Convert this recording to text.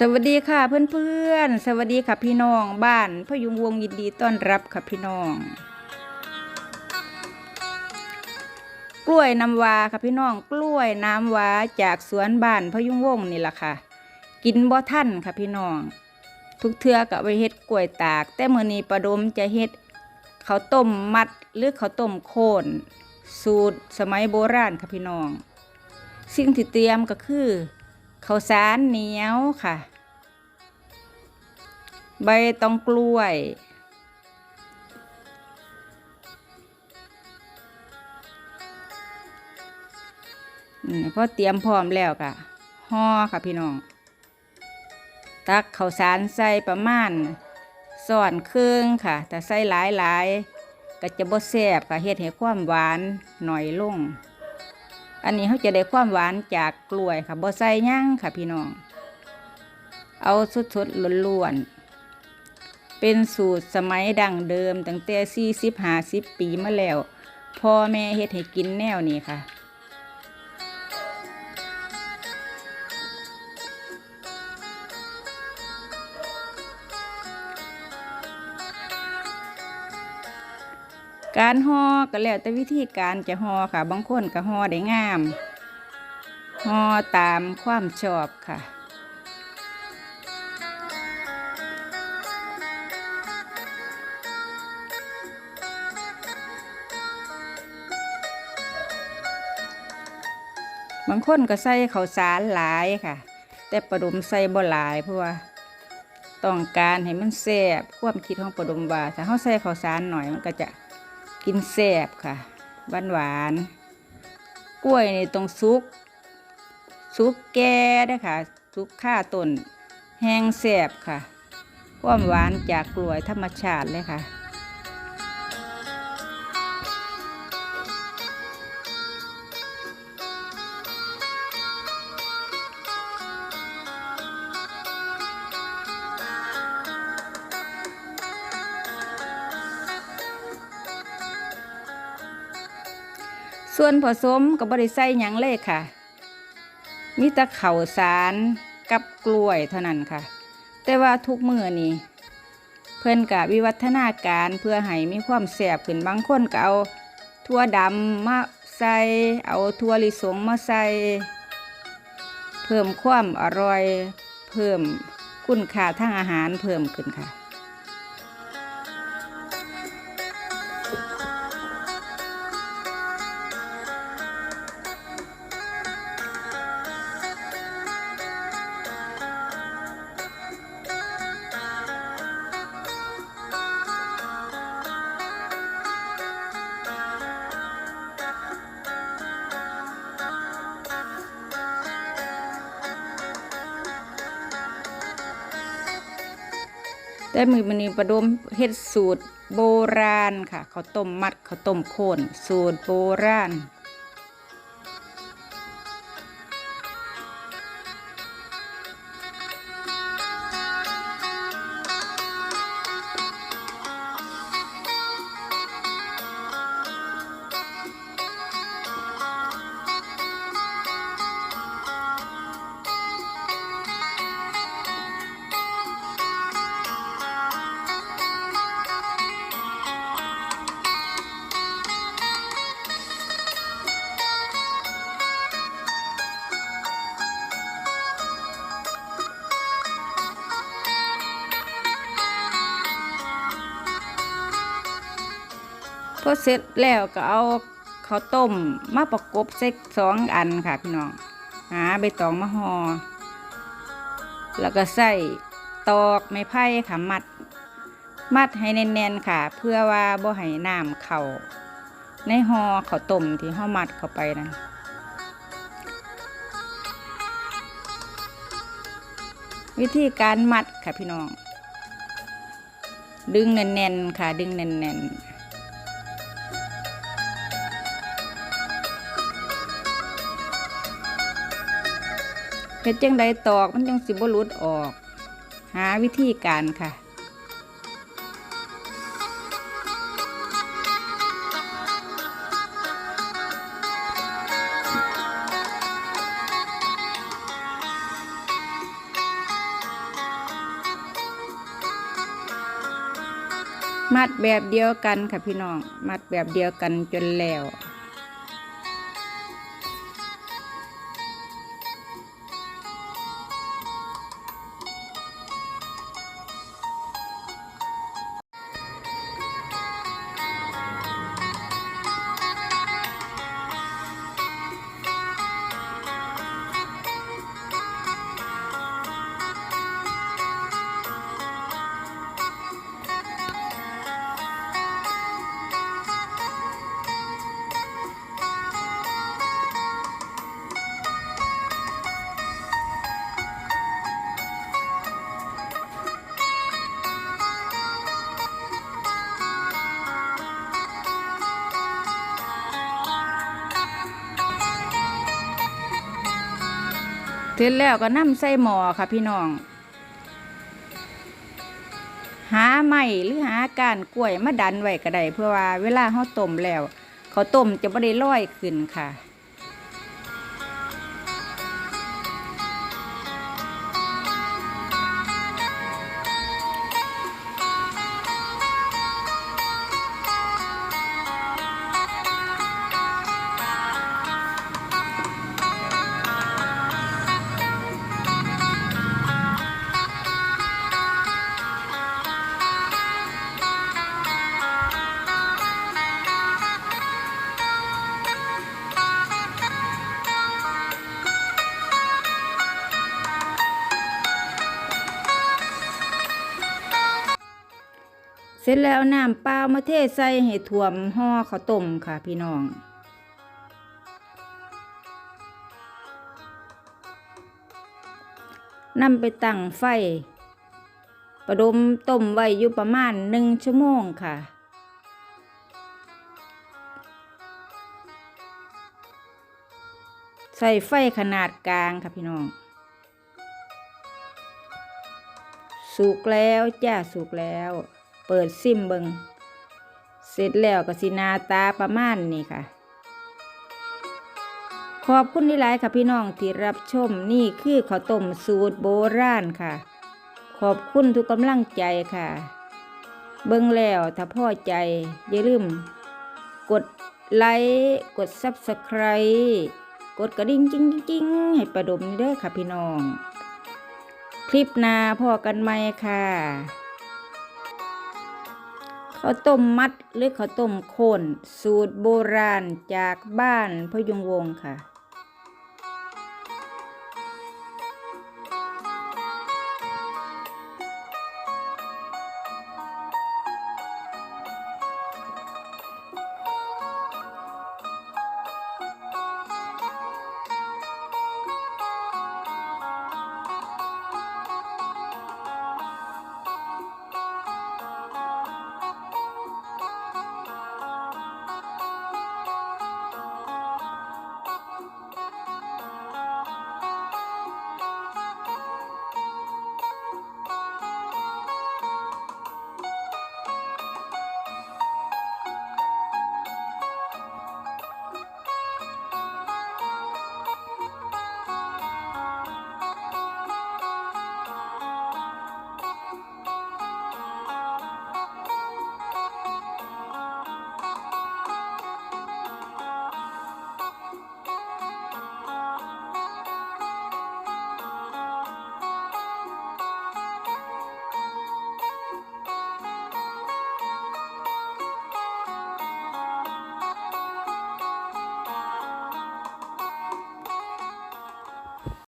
สวัสดีค่ะเพื่อนๆ สวัสดีค่ะพี่น้องบ้านพยุงวงยินดีต้อนรับค่ะพี่น้อง กล้วยน้ำว้าค่ะพี่น้องกล้วยน้ำว้าจากสวนบ้านพยุงวงนี่แหละค่ะ กินบ่ท่านค่ะพี่น้อง ทุกเทือก็ไปเฮ็ดกล้วยตาก แต่มือนี้ประดมจะเฮ็ดข้าวต้มมัดหรือข้าวต้มโคนสูตรสมัยโบราณค่ะพี่น้อง สิ่งที่เตรียมก็คือข้าวสารเหนียวค่ะ ใบตองกล้วย นี่พอเตรียมพร้อมแล้วก็ห่อค่ะพี่น้อง ตักข้าวสารใส่ประมาณส่อนครึ่งค่ะ แต่ใส่หลายหลายก็จะบ่แซ่บค่ะเฮ็ดให้ความหวานหน่อยลง อันนี้เขาจะได้ความหวานจากกล้วยค่ะบ่ใส่ยั่งค่ะพี่น้อง เอาสดๆล้วนๆ เป็นสูตรสมัยดั้งเดิมตั้งแต่สี่สิบห้าสิบปีมาแล้วพ่อแม่เฮ็ดให้กินแนวนี้ค่ะ การห่อก็แล้วแต่วิธีการจะห่อค่ะ บางคนก็ห่อได้งามห่อตามความชอบค่ะ บางคนก็ใส่ข้าวสารหลายค่ะ แต่ประดมใส่บ่หลายเพราะว่าต้องการให้มันแซ่บความคิดของประดมว่าถ้าเขาใส่ข้าวสารหน่อยมันก็จะกินแซ่บค่ะหวานหวานกล้วยนี่ต้องสุกสุกแก่เด้ค่ะสุกข้าต้นแห้งแซ่บค่ะ ความหวานจากกล้วยธรรมชาติเลยค่ะ ส่วนผสมกับบริใส่หยังเลยค่ะ มีแต่ข้าสารกับกล้วยเท่านั้นค่ะ แต่ว่าทุกมือนี่เพื่อนกะวิวัฒนาการเพื่อให้มีความแสบขึ้นบางคนก็เอาถั่วดำมาใส่เอาถั่วลิสงมาใส่เพิ่มความอร่อย เพิ่มคุณค่าทางอาหารเพิ่มขึ้นค่ะ แต่มือมันนี้ประดมเฮ็ดสูตรโบราณค่ะเขาต้มมัดเขาต้มโคนสูตรโบราณ พอเสร็จแล้วก็เอาข้าวต้มมาประกบเซ็กสองอันค่ะพี่น้อง หาใบตองมาหอ่อแล้วก็ใส่ตอกไม้ไผ่ค่ะมัด มัดให้แน่นๆค่ะ เพื่อว่าบ่ให้น้ำเข่าในห่อข้าวต้มที่ห่อมัดเข้าไปนั้นวิธีการมัดค่ะพี่น้อง ดึงแน่นๆค่ะ ดึงแน่นๆ เพชรยังไดตอกมันยังสิบ่หลุดออก หาวิธีการค่ะมัดแบบเดียวกันค่ะพี่น้อง มัดแบบเดียวกันจนแล้ว เสร็จแล้วก็นำใส่หม้อค่ะพี่น้อง หาไม้หรือหาก้านกล้วยมาดันไว้ก็ได้เพื่อว่าเวลาเขาต้มแล้วเขาต้มจะไม่ได้ลอยขึ้นค่ะ เสร็จแล้วน้ำเปล่ามาเทใส่ให้ท่วมห่อข้าวต้มค่ะพี่น้องนำไปตั้งไฟ ประดมต้มไว้อยู่ประมาณหนึ่งชั่วโมงค่ะ ใส่ไฟขนาดกลางค่ะพี่น้อง สุกแล้วจ้าสุกแล้ว เปิดซิมเบิงเสร็จแล้วก็สินาตาประมาณนี้ค่ะ ขอบคุณที่หลายค่ะพี่น้องที่รับชมนี่คือข้าวต้มสูตรโบราณค่ะ ขอบคุณทุกกำลังใจค่ะ เบิ่งแล้วถ้าพอใจ อย่าลืม กดไลค์กด Subscribe กดกระดิ่งจริงๆให้ประดมเด้อค่ะพี่น้อง คลิปหน้าพอกันไหมค่ะ ข้าวต้มมัดหรือข้าวต้มโคนสูตรโบราณจากบ้านพยุงวงศ์ค่ะ